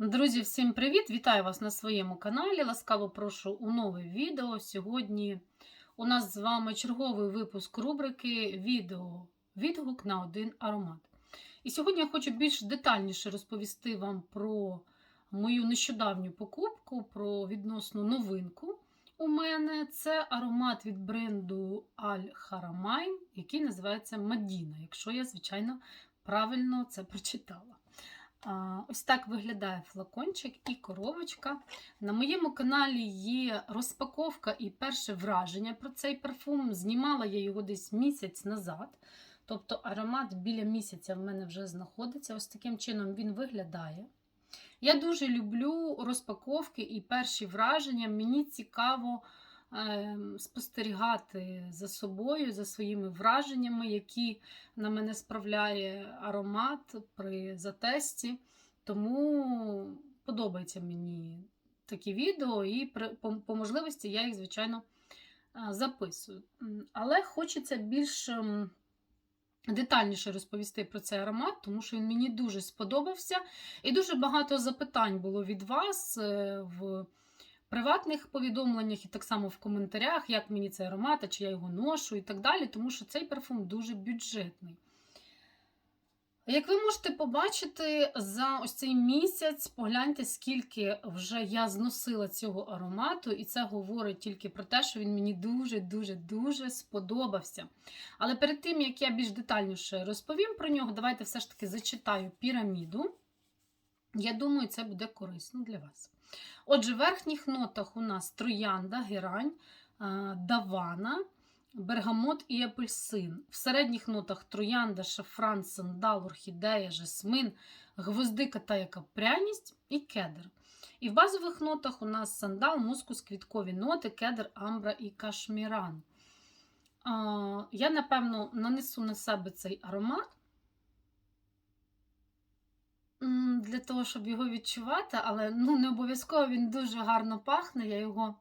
Друзі, всім привіт! Вітаю вас на своєму каналі. Ласкаво прошу у нове відео. Сьогодні у нас з вами черговий випуск рубрики Відео відгук на один аромат. І сьогодні я хочу більш детальніше розповісти вам про мою нещодавню покупку, про відносну новинку. У мене це аромат від бренду Al Haramain, який називається Мадіна, якщо я, звичайно, правильно це прочитала. Ось так виглядає флакончик і коробочка. На моєму каналі є розпаковка і перше враження про цей парфум. Знімала я його десь місяць назад. Тобто аромат біля місяця в мене вже знаходиться. Ось таким чином він виглядає. Я дуже люблю розпаковки і перші враження. Мені цікаво спостерігати за собою, за своїми враженнями, які на мене справляє аромат при затесті. Тому подобається мені такі відео, і по, по можливості я їх, звичайно, е, записую. Але хочеться більш ем, детальніше розповісти про цей аромат, тому що він мені дуже сподобався. І дуже багато запитань було від вас е, в приватних повідомленнях і так само в коментарях, як мені цей аромат, чи я його ношу і так далі, тому що цей парфум дуже бюджетний. Як ви можете побачити, за ось цей місяць погляньте, скільки вже я зносила цього аромату, і це говорить тільки про те, що він мені дуже-дуже-дуже сподобався. Але перед тим, як я більш детальніше розповім про нього, давайте все ж таки зачитаю піраміду. Я думаю, це буде корисно для вас. Отже, в верхніх нотах у нас троянда, герань, давана, бергамот і апельсин. В середніх нотах троянда, шафран, сандал, орхідея, жасмин, гвоздика та яка пряність і кедр. І в базових нотах у нас сандал, мускус, квіткові ноти, кедр, амбра і кашміран. Я, напевно, нанесу на себе цей аромат для того, щоб його відчувати, але ну, не обов'язково він дуже гарно пахне. Я його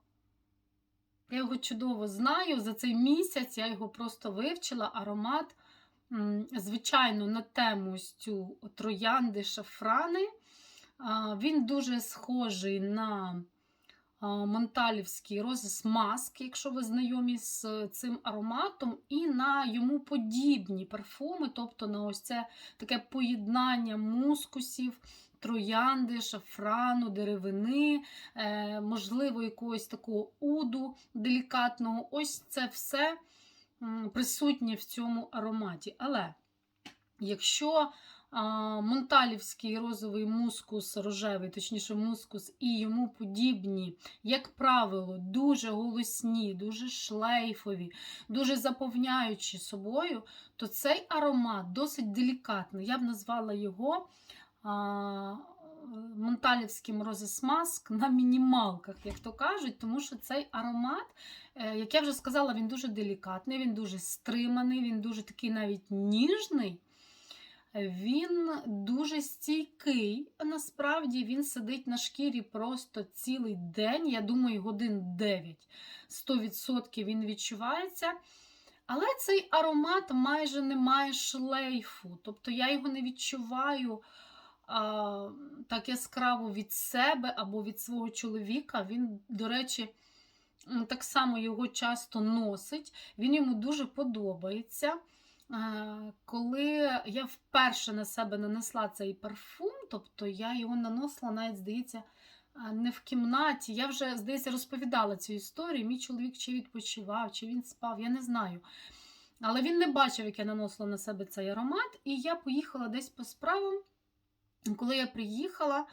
я його чудово знаю. За цей місяць я його просто вивчила. Аромат, звичайно, на тему цю троянди шафрани. Він дуже схожий на Монталівський розис маск, якщо ви знайомі з цим ароматом, і на йому подібні парфуми, тобто на ось це таке поєднання мускусів, троянди, шафрану, деревини, е, можливо, якогось такого уду делікатного. Ось це все присутнє в цьому ароматі. Але якщо Монталівський розовий мускус, рожевий, точніше, мускус, і йому подібні, як правило, дуже голосні, дуже шлейфові, дуже заповняючі собою, то цей аромат досить делікатний. Я б назвала його а, Монталівським розесмаск на мінімалках, як то кажуть, тому що цей аромат, е, як я вже сказала, він дуже делікатний, він дуже стриманий, він дуже такий навіть ніжний. Він дуже стійкий. Насправді він сидить на шкірі просто цілий день. Я думаю, годин 9. 100% він відчувається. Але цей аромат майже не має шлейфу. Тобто я його не відчуваю а, так яскраво від себе або від свого чоловіка. Він, до речі, так само його часто носить. Він йому дуже подобається. Коли я вперше на себе нанесла цей парфум, тобто я його наносила, навіть, здається, не в кімнаті. Я вже, здається, розповідала цю історію. Мій чоловік чи відпочивав, чи він спав, я не знаю. Але він не бачив, як я наносила на себе цей аромат, і я поїхала десь по справам. Коли я приїхала,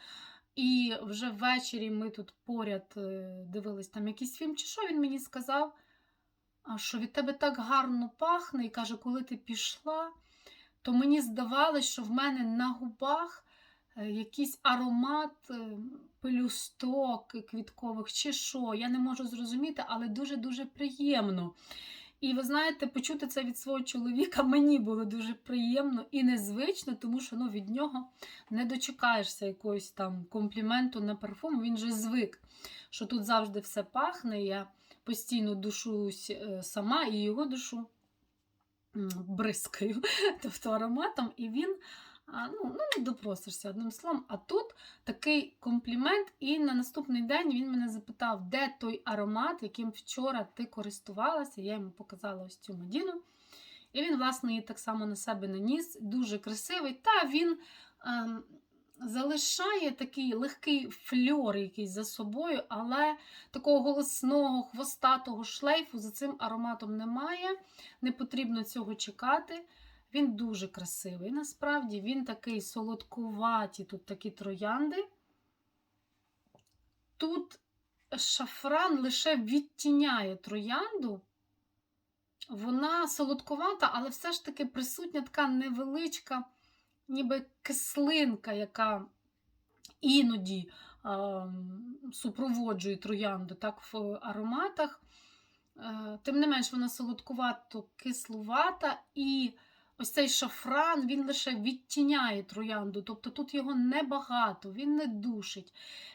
і вже ввечері ми тут поряд е, дивились там якийсь фільм, чи що він мені сказав? Що від тебе так гарно пахне, і каже, коли ти пішла, то мені здавалось, що в мене на губах е, якийсь аромат е, пелюсток квіткових чи що. Я не можу зрозуміти, але дуже-дуже приємно. І ви знаєте, почути це від свого чоловіка мені було дуже приємно і незвично, тому що ну, від нього не дочекаєшся якогось там компліменту на парфум. Він же звик, що тут завжди все пахне. Я постійно душусь е, сама і його душу бризкаю, тобто ароматом, і він ну, ну, не допросишся одним словом. А тут такий комплімент, і на наступний день він мене запитав, де той аромат, яким вчора ти користувалася. Я йому показала ось цю Мадіну. І він, власне, її так само на себе наніс. Дуже красивий. Та він ем, залишає такий легкий фльор якийсь за собою, але такого голосного, хвостатого шлейфу за цим ароматом немає. Не потрібно цього чекати. Він дуже красивий. Насправді він такий солодкуваті, тут такі троянди. Тут шафран лише відтіняє троянду. Вона солодкувата, але все ж таки присутня така невеличка, ніби кислинка, яка іноді супроводжує троянду так, в ароматах. Е, Тим не менш, вона солодкувато кислувата, і ось цей шафран він лише відтіняє троянду. Тобто тут його небагато, він не душить.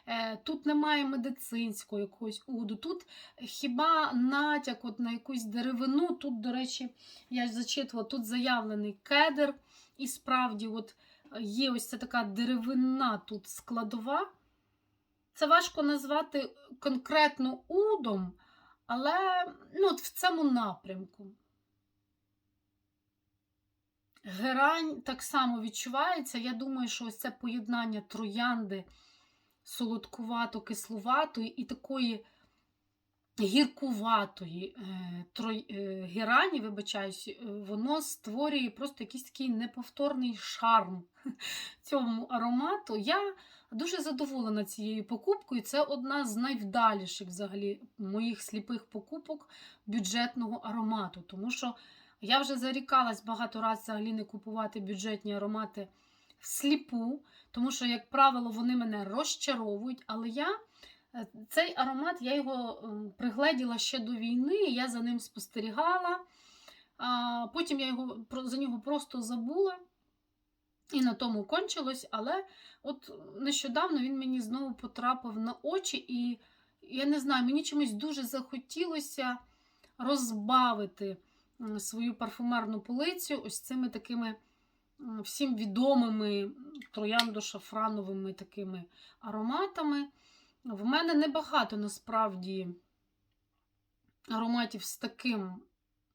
Е, Тут немає медицинського якогось уду. Тут хіба натяк от на якусь деревину. Тут, до речі, я зачитувала, тут заявлений кедр, і справді от є ось ця така деревина тут складова. Це важко назвати конкретно удом, але ну, от в цьому напрямку. Герань так само відчувається. Я думаю, що ось це поєднання троянди солодкувато-кислуватої і такої гіркуватої е, е, герані, вибачаюсь, е, воно створює просто якийсь такий неповторний шарм цьому аромату. Я дуже задоволена цією покупкою. Це одна з найвдаліших взагалі моїх сліпих покупок бюджетного аромату. Тому що я вже зарікалась багато разів взагалі не купувати бюджетні аромати всліпу, тому що, як правило, вони мене розчаровують. Але я цей аромат я його ем, пригледіла ще до війни, я за ним спостерігала. Потім я його за нього просто забула. І на тому кончилось, але от нещодавно він мені знову потрапив на очі, і я не знаю, мені чомусь дуже захотілося розбавити свою парфумерну полицю ось цими такими всім відомими трояндо-шафрановими такими ароматами. В мене небагато насправді ароматів з таким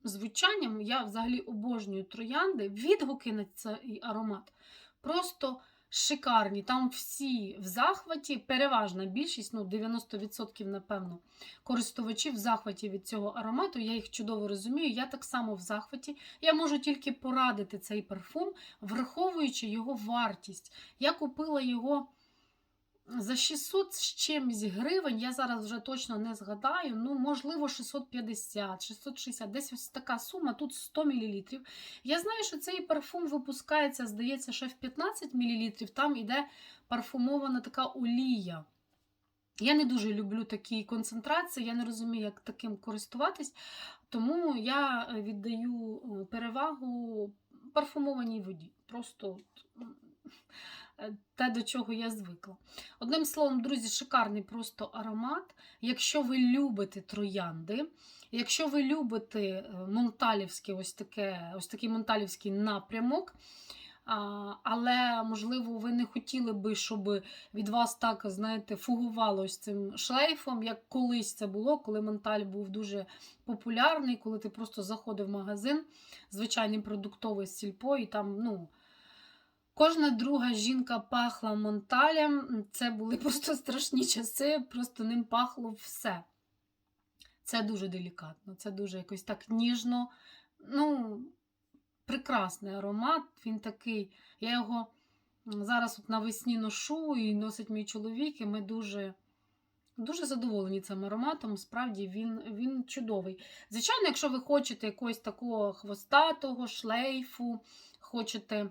звучанням. Я взагалі обожнюю троянди. Відгуки на цей аромат просто шикарні. Там всі в захваті, переважна більшість, ну 90%, напевно, користувачів в захваті від цього аромату. Я їх чудово розумію. Я так само в захваті. Я можу тільки порадити цей парфум, враховуючи його вартість. Я купила його. За 600 з чимось гривень, я зараз вже точно не згадаю, ну, можливо, 650, 660, десь ось така сума, тут 100 мл. Я знаю, що цей парфум випускається, здається, ще в 15 мл, там іде парфумована така олія. Я не дуже люблю такі концентрації, я не розумію, як таким користуватись, тому я віддаю е, перевагу парфумованій воді. Просто е, те, до чого я звикла. Одним словом, друзі, шикарний просто аромат. Якщо ви любите троянди, якщо ви любите е, монталівське, ось, таке, ось такий монталівський напрямок, але, можливо, ви не хотіли би, щоб від вас так, знаєте, фугувало ось цим шлейфом, як колись це було, коли Монталь був дуже популярний, коли ти просто заходив в магазин, звичайний продуктовий з сільпо, і там, ну. Кожна друга жінка пахла Монталем. Це були просто страшні часи, просто ним пахло все. Це дуже делікатно, це дуже якось так ніжно. Ну, прекрасний аромат. Він такий. Я його зараз от навесні ношу і носить мій чоловік, і ми дуже. Дуже задоволені цим ароматом, справді він, він чудовий. Звичайно, якщо ви хочете якогось такого хвостатого шлейфу, хочете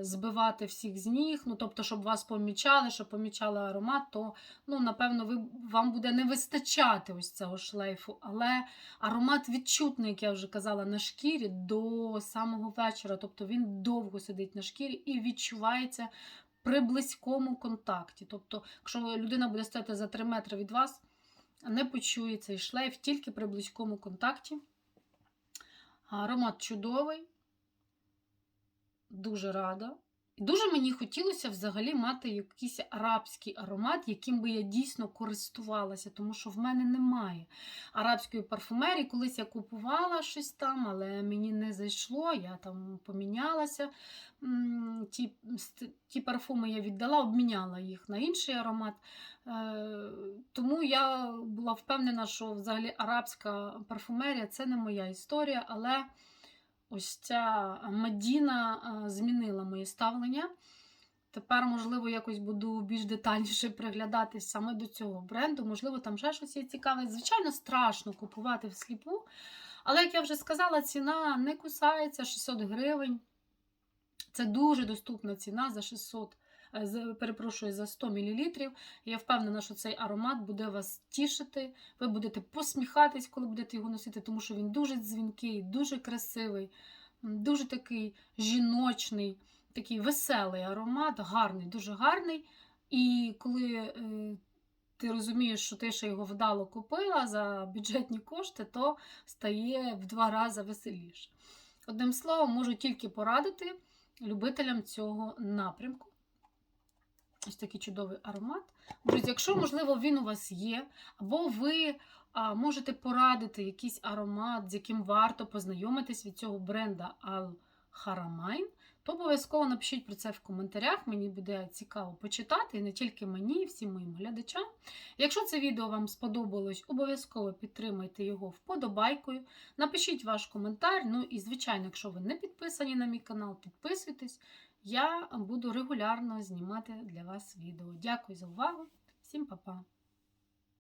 збивати всіх з ніг, ну, тобто, щоб вас помічали, щоб помічали аромат, то, ну, напевно, ви, вам буде не вистачати ось цього шлейфу. Але аромат відчутний, як я вже казала, на шкірі до самого вечора. Тобто він довго сидить на шкірі і відчувається при близькому контакті. Тобто, якщо людина буде стояти за 3 метри від вас, не почує цей шлейф тільки при близькому контакті. Аромат чудовий. Дуже рада. Дуже мені хотілося взагалі мати якийсь арабський аромат, яким би я дійсно користувалася, тому що в мене немає арабської парфумерії. Колись я купувала щось там, але мені не зайшло, я там помінялася. Ті, ті парфуми я віддала, обміняла їх на інший аромат. Е, Тому я була впевнена, що взагалі арабська парфумерія це не моя історія, але ось ця Мадіна е, змінила моє ставлення. Тепер, можливо, якось буду більш детальніше приглядатись саме до цього бренду. Можливо, там ще щось є цікаве. Звичайно, страшно купувати всліпу. Але, як я вже сказала, ціна не кусається 600 гривень. Це дуже доступна ціна за 600, е, з- перепрошую, за 100 мл. Я впевнена, що цей аромат буде вас тішити. Ви будете посміхатись, коли будете його носити, тому що він дуже дзвінкий, дуже красивий, дуже такий жіночний, такий веселий аромат, гарний, дуже гарний. І коли е, ти розумієш, що ти ще його вдало купила за бюджетні кошти, то стає в два рази веселіше. Одним словом, можу тільки порадити любителям цього напрямку. Ось такий чудовий аромат. Друзі, якщо, можливо, він у вас є, або ви можете порадити якийсь аромат, з яким варто познайомитись від цього бренда Al Haramain, то обов'язково напишіть про це в коментарях. Мені буде цікаво почитати, і не тільки мені, і всім моїм глядачам. Якщо це відео вам сподобалось, обов'язково підтримайте його вподобайкою. Напишіть ваш коментар. Ну і, звичайно, якщо ви не підписані на мій канал, підписуйтесь. Я буду регулярно знімати для вас відео. Дякую за увагу. Всім па-па!